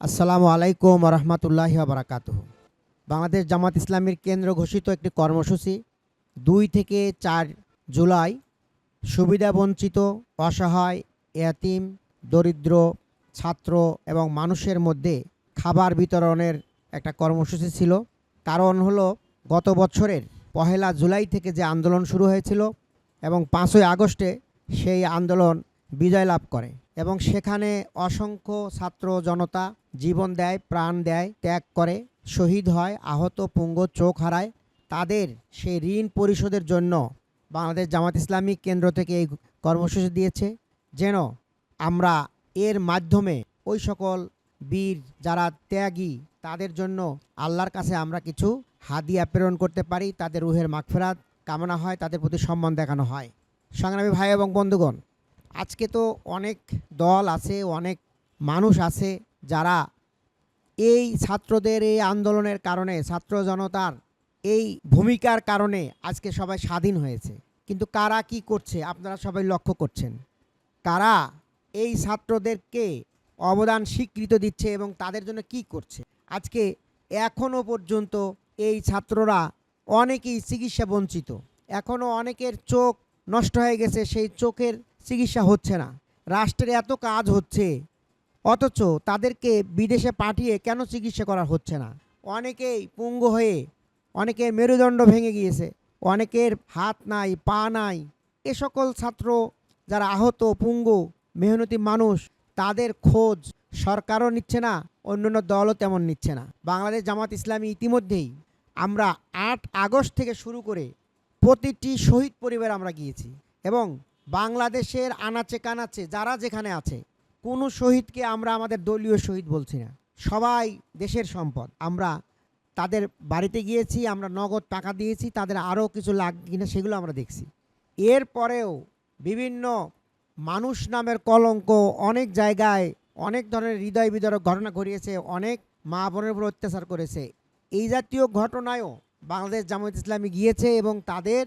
আসসালামু আলাইকুম রহমতুল্লাহ বারাকাত বাংলাদেশ জামাত ইসলামীর কেন্দ্র ঘোষিত একটি কর্মসূচি, দুই থেকে চার জুলাই, সুবিধাবঞ্চিত, অসহায়, এতিম, দরিদ্র, ছাত্র এবং মানুষের মধ্যে খাবার বিতরণের একটা কর্মসূচি ছিল। কারণ হলো, গত বছরের পহেলা জুলাই থেকে যে আন্দোলন শুরু হয়েছিল এবং পাঁচই আগস্টে সেই আন্দোলন বিজয় লাভ করে এবং সেখানে অসংখ্য ছাত্র জনতা জীবন দেয়, প্রাণ দেয়, ত্যাগ করে, শহীদ হয়, আহত পুঙ্গ চোখ হারায়। তাদের সেই ঋণ পরিশোধের জন্য বাংলাদেশ জামাত ইসলামী কেন্দ্র থেকে এই কর্মসূচি দিয়েছে। যেন আমরা এর মাধ্যমে ওই সকল বীর যারা ত্যাগী, তাদের জন্য আল্লাহর কাছে আমরা কিছু হাদিয়া প্রেরণ করতে পারি। তাদের রুহের মাগফেরাত কামনা হয়, তাদের প্রতি সম্মান দেখানো হয়। সংগ্রামী ভাই এবং বন্ধুগণ, আজকে তো অনেক দল আছে, অনেক মানুষ আছে যারা এই ছাত্রদের এই আন্দোলনের কারণে, ছাত্র জনতার এই ভূমিকার কারণে আজকে সবাই স্বাধীন হয়েছে। কিন্তু কারা কি করছে আপনারা সবাই লক্ষ্য করছেন। কারা এই ছাত্রদেরকে অবদান স্বীকৃত দিচ্ছে এবং তাদের জন্য কি করছে। আজকে এখনও পর্যন্ত এই ছাত্ররা অনেকেই চিকিৎসা বঞ্চিত। এখনও অনেকের চোখ নষ্ট হয়ে গেছে, সেই চোখের চিকিৎসা হচ্ছে না। রাষ্ট্রের এত কাজ হচ্ছে অথচ তাদেরকে বিদেশে পাঠিয়ে কেন চিকিৎসা করা হচ্ছে না? অনেকেই পুঙ্গ হয়ে, অনেকের মেরুদণ্ড ভেঙে গিয়েছে, অনেকের হাত নাই, পা নাই। এ সকল ছাত্র যারা আহত, পুঙ্গু, মেহনতি মানুষ, তাদের খোঁজ সরকারও নিচ্ছে না, অন্যান্য দলও তেমন নিচ্ছে না। বাংলাদেশ জামাত ইসলামী ইতিমধ্যেই আমরা আট আগস্ট থেকে শুরু করে প্রতিটি শহীদ পরিবার আমরা গিয়েছি এবং বাংলাদেশের আনাচে কানাচে, যারা যেখানে আছে কোনো শহীদকে আমরা আমাদের দলীয় শহীদ বলছি না। সবাই দেশের সম্পদ। আমরা তাদের বাড়িতে গিয়েছি, আমরা নগদ টাকা দিয়েছি, তাদের আরও কিছু লাগ কিনা সেগুলো আমরা দেখছি। এরপরেও বিভিন্ন মানুষ নামের কলঙ্ক অনেক জায়গায় অনেক ধরনের হৃদয় বিদারক ঘটনা ঘটিয়েছে, অনেক মা বোনের উপর অত্যাচার করেছে। এই জাতীয় ঘটনায়ও বাংলাদেশ জামায়াত ইসলামী গিয়েছে এবং তাদের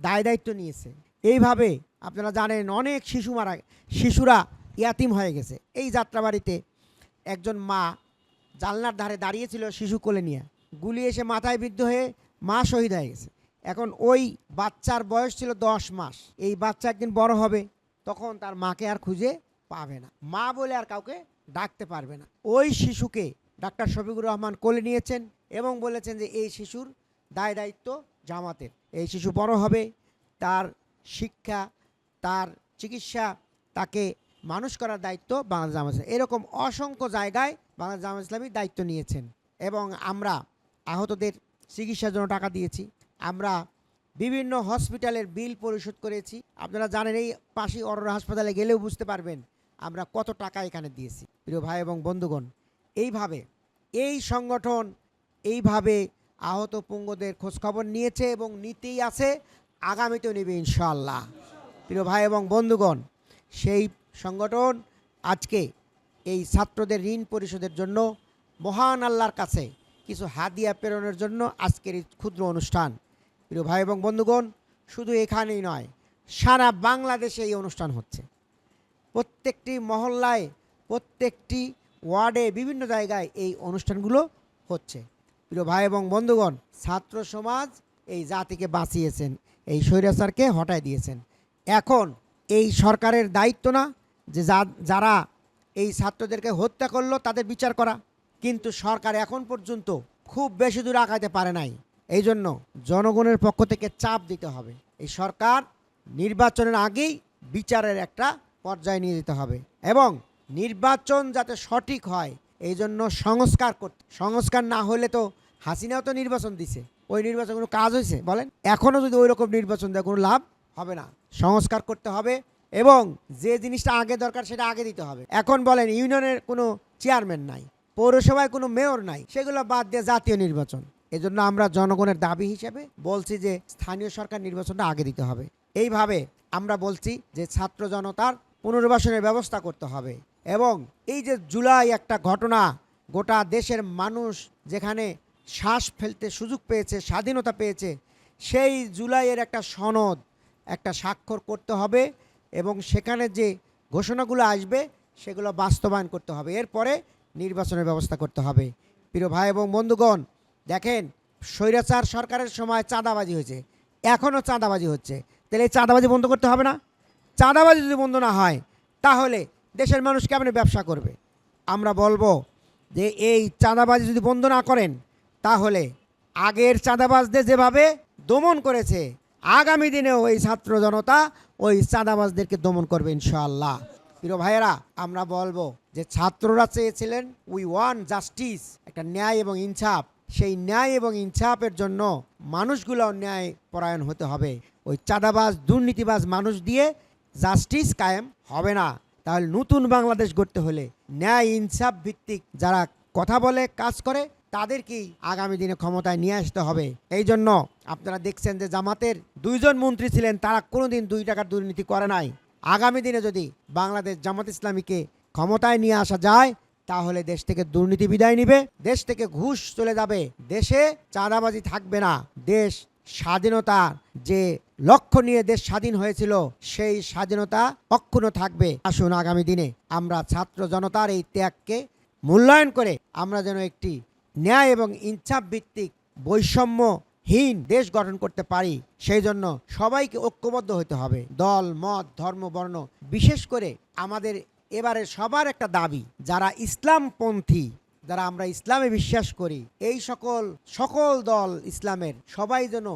দায় দায়িত্ব নিয়েছে। এইভাবে আপনারা জানেন অনেক শিশু মারা, শিশুরা ইয়াতিম হয়ে গেছে। এই যাত্রাবাড়িতে একজন মা জানলার ধারে দাঁড়িয়েছিল শিশু কোলে নিয়ে। গুলি এসে মাথায় বিদ্ধ হয়ে মা শহীদ হয়ে গেছে। এখন ওই বাচ্চার বয়স ছিল দশ মাস। এই বাচ্চা একদিন বড় হবে, তখন তার মাকে আর খুঁজে পাবে না। মা বলে আর কাউকে ডাকতে পারবে না। ওই শিশুকে ডাক্তার শফিকুর রহমান কোলে নিয়েছেন এবং বলেছেন যে এই শিশুর দায় দায়িত্ব জামাতের। এই শিশু বড় হবে, তার শিক্ষা, তার চিকিৎসা তাকে মানুষ করার দায়িত্ব বাংলাদেশ জামাত। এরকম অসংখ্য জায়গায় বাংলাদেশ জামাত ইসলামী দায়িত্ব নিয়েছেন। এবং আমরা আহতদের চিকিৎসার জন্য টাকা দিয়েছি। আমরা বিভিন্ন হসপিটালের বিল পরিশোধ করেছি। আপনারা জানেন এই পাশে অরোরা হাসপাতালে গেলেও বুঝতে পারবেন আমরা কত টাকা এখানে দিয়েছি। প্রিয় ভাই এবং বন্ধুগণ, এইভাবে এই সংগঠন এইভাবে আহত পুঙ্গদের খোঁজখবর নিয়েছে এবং নিতেই আছে। আগামীতেও নেবে ইনশাআল্লাহ। প্রিয় ভাই এবং বন্ধুগণ, সেই সংগঠন আজকে এই ছাত্রদের ঋণ পরিশোধের জন্য মহান আল্লাহর কাছে কিছু হাদিয়া প্রেরণের জন্য আজকের এই ক্ষুদ্র অনুষ্ঠান। প্রিয় ভাই এবং বন্ধুগণ, শুধু এখানেই নয়, সারা বাংলাদেশে এই অনুষ্ঠান হচ্ছে। প্রত্যেকটি মহল্লায়, প্রত্যেকটি ওয়ার্ডে, বিভিন্ন জায়গায় এই অনুষ্ঠানগুলো হচ্ছে। প্রিয় ভাই এবং বন্ধুগণ, ছাত্র সমাজ এই জাতিকে বাঁচিয়েছেন, এই স্বৈরাচারকে হটাই দিয়েছেন। এখন এই সরকারের দায়িত্ব না যে যারা এই ছাত্রদেরকে হত্যা করল তাদের বিচার করা। কিন্তু সরকার এখন পর্যন্ত খুব বেশি দূর আগাইতে পারে নাই। এই জন্য জনগণের পক্ষ থেকে চাপ দিতে হবে। এই সরকার নির্বাচনের আগেই বিচারের একটা পর্যায়ে নিয়ে যেতে হবে এবং নির্বাচন যাতে সঠিক হয়, এই জন্য সংস্কার করতে সংস্কার না হলে তো হাসিনাও তো নির্বাচন দিছে। ওই নির্বাচন কোনো কাজ হয়েছে বলেন। এখনও যদি ওই রকম নির্বাচন দেয় কোনো লাভ হবে না। সংস্কার করতে হবে। এবং যে জিনিসটা আগে দরকার সেটা আগে দিতে হবে। এখন বলেন, ইউনিয়নের কোনো চেয়ারম্যান নাই, পৌরসভায় কোনো মেয়র নাই, সেগুলো বাদ দিয়ে জাতীয় নির্বাচন। এজন্য আমরা জনগণের দাবি হিসেবে বলছি যে স্থানীয় সরকার নির্বাচনটা আগে দিতে হবে। এইভাবে আমরা বলছি যে ছাত্র জনতার পুনর্বাসনের ব্যবস্থা করতে হবে এবং এই যে জুলাই একটা ঘটনা, গোটা দেশের মানুষ যেখানে শ্বাস ফেলতে সুযোগ পেয়েছে, স্বাধীনতা পেয়েছে, সেই জুলাইয়ের একটা সনদ, একটা স্বাক্ষর করতে হবে। এবং সেখানে যে ঘোষণাগুলো আসবে, সেগুলো বাস্তবায়ন করতে হবে। এরপরে নির্বাচনের ব্যবস্থা করতে হবে। প্রিয় ভাই এবং বন্ধুগণ, দেখেন, স্বৈরাচার সরকারের সময় চাঁদাবাজি হয়েছে। এখনও চাঁদাবাজি হচ্ছে। তাহলে এই চাঁদাবাজি বন্ধ করতে হবে না? চাঁদাবাজি যদি বন্ধ না হয়, তাহলে দেশের মানুষ কেমন ব্যবসা করবে? আমরা বলব যে, এই চাঁদাবাজি যদি বন্ধ না করেন, তাহলে আগের চাঁদাবাজদের যেভাবে দমন করেছে আগামী দিনেও ওই ছাত্র জনতা ওই চাঁদাবাজদেরকে দমন করবে ইনশাআল্লাহ। প্রিয় ভাইয়েরা, আমরা বলব যে ছাত্ররা চেয়েছিলেন উই ওয়ান জাস্টিস একটা ন্যায় এবং ইনসাফ। সেই ন্যায় এবং ইনসাফের জন্য মানুষগুলো ন্যায় পরায়ণ হতে হবে। ওই চাঁদাবাজ, দুর্নীতিবাজ মানুষ দিয়ে জাস্টিস কায়েম হবে না। তাহলে নতুন বাংলাদেশ গড়তে হলে ন্যায়, ইনসাফ ভিত্তিক যারা কথা বলে, কাজ করে তাদেরকেই আগামী দিনে ক্ষমতায় নিয়ে আসতে হবে। এই জন্য আপনারা দেখছেন যে জামাতের দুইজন মন্ত্রী ছিলেন, তারা কোনোদিন দুই টাকার দুর্নীতি করে নাই। আগামী দিনে যদি বাংলাদেশ জামাত ইসলামীকে ক্ষমতায় নিয়ে আসা যায়, তাহলে দেশ থেকে দুর্নীতি বিদায় নিবে, দেশ থেকে ঘুষ চলে যাবে। দেশে চাঁদাবাজি থাকবে না। দেশ স্বাধীনতা যে লক্ষ্য নিয়ে দেশ স্বাধীন হয়েছিল, সেই স্বাধীনতা অক্ষুণ্ণ থাকবে। আসুন আগামী দিনে আমরা ছাত্র জনতার এই ত্যাগকে মূল্যায়ন করে আমরা যেন একটি ন্যায় এবং ইনসাফ ভিত্তিক বৈষম্যহীন দেশ গঠন করতে পারি, সেই জন্য সবাইকে ঐক্যবদ্ধ হতে হবে। দল, মত, ধর্ম, বর্ণ, বিশেষ করে আমাদের এবারে সবার একটা দাবি, যারা ইসলামপন্থী, যারা আমরা ইসলামে বিশ্বাস করি, এই সকল সকল দল ইসলামের সবাই যেন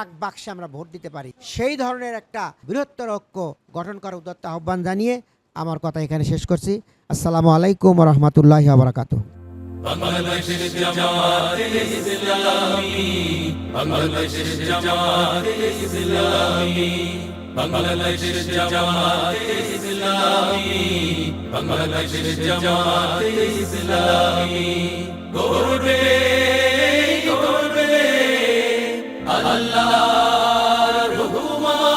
এক বাক্সে আমরা ভোট দিতে পারি। সেই ধরনের একটা বৃহত্তর ঐক্য গঠন করার উদ্যত্ত আহ্বান জানিয়ে আমার কথা এখানে শেষ করছি। আসসালামু আলাইকুম রহমতুল্লাহ বারাকাতুহ। বাংলাদেশের জামাতে ইসলামী, বাংলাদেশের জামাতে ইসলামী, বাংলাদেশের জামাতে ইসলামী, বাংলাদেশের জামাতে ইসলামী। গর্বে গর্বে আল্লাহর হুকুমত।